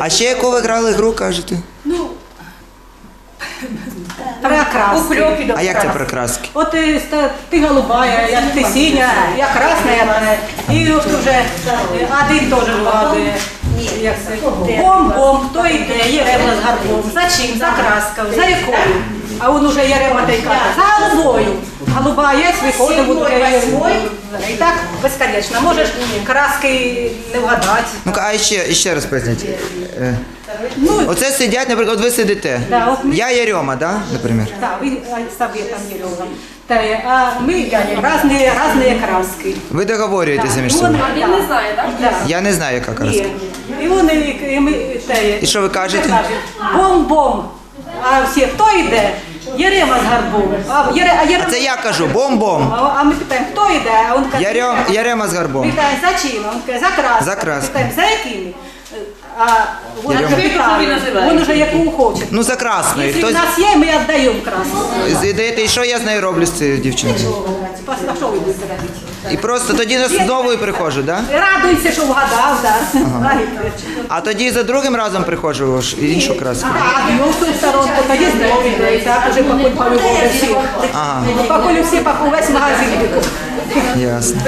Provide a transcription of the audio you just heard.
А ще яку ви грали гру, кажете? Прекрасно. А як це прикраски? От ти, ста- ти голубая, я, ти синя, я красна, я мене. І от вже е, один теж вгадує. Як це? Бом-бом, хто йде, Єрема з гарбом. За чим? За краскою, за якою? А він уже Єрема та й каже, за Голуба є, виходить, буде і так безконечно. Можеш краски не вгадати. Ну-ка, а ще, ще раз поясніть. Е, Ну, Оце сидять, наприклад, от ви сидите. Да, от ми- Я Ярьома, да, наприклад? так, він советом Єрема. Та, е, а ми різні, різні краски. Ви договорюєтеся між Ну, собою. він- Він не знає, так? Да. Я не знаю, яка Ні. краска. І вони і ми те. І що ви кажете? Бом-бом. А всі хто йде? Єрема з гарбом. А, Єре, а, Єрема... Це я кажу, бом-бом. А, а ми питаємо, хто йде? А він каже, Ярем, Ярема з гарбом. питаємо, за чим? А він каже, за краскою. За краскою. Питаємо, за якими? А Ярема. вже питає, він вже яку хоче. Ну, за красною. Якщо в нас є, ми віддаємо краску. здаєте, і що я з нею роблю з цією дівчиною? А що ви будете робити? І просто тоді знову і приходжу, да? Радуйся, що вгадав, так. А тоді за другим разом приходжу ж іншу краску. А, ну, в ту сторону, тоді знову йде, так, уже покуль полюбові всі. Ага, Покуль всі, покуль весь магазин. ясно.